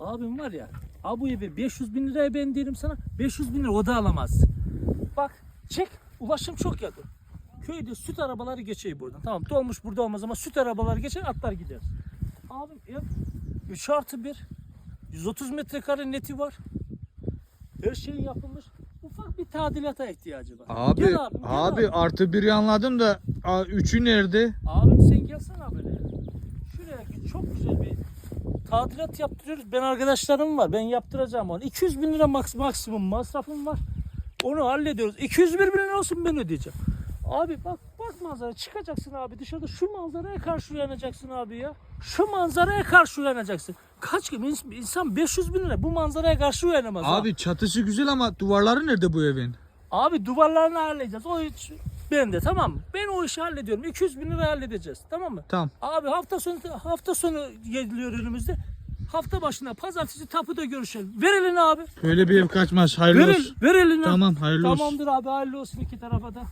abim var ya. Abi bu evi 500 bin liraya ben derim sana. 500 bin lira o da alamaz. Bak çek ulaşım çok yakın. Köyde süt arabaları geçiyor buradan. Tamam dolmuş burada olmaz ama süt arabaları geçer atlar gider. Abim ev 3 artı 1. 130 metrekare neti var. Her şey yapılmış. Ufak bir tadilata ihtiyacı var. Abi, Gel abim, gel abi abim. artı biri anladım da a, üçü nerede? Abim sen gelsene böyle. Şuraya çok güzel bir tadilat yaptırıyoruz. Ben arkadaşlarım var. Ben yaptıracağım onu. 200 bin lira maks maksimum masrafım var. Onu hallediyoruz. 201 bin lira olsun ben ödeyeceğim. Abi bak bak manzara çıkacaksın abi dışarıda şu manzaraya karşı uyanacaksın abi ya. Şu manzaraya karşı uyanacaksın. Kaç gibi ins- insan 500 bin lira bu manzaraya karşı uyanamaz. ha. Abi çatısı güzel ama duvarları nerede bu evin? Abi duvarlarını halledeceğiz. O hiç bende tamam mı? Ben o işi hallediyorum. 200 bin lira halledeceğiz. Tamam mı? Tamam. Abi hafta sonu hafta sonu geliyor önümüzde. Hafta başına pazartesi tapuda görüşelim. Ver elini abi. Böyle bir ev kaçmaz. Hayırlı Ver, el, olsun. ver elini. Tamam hayırlı olsun. Tamamdır abi hayırlı olsun iki tarafa da.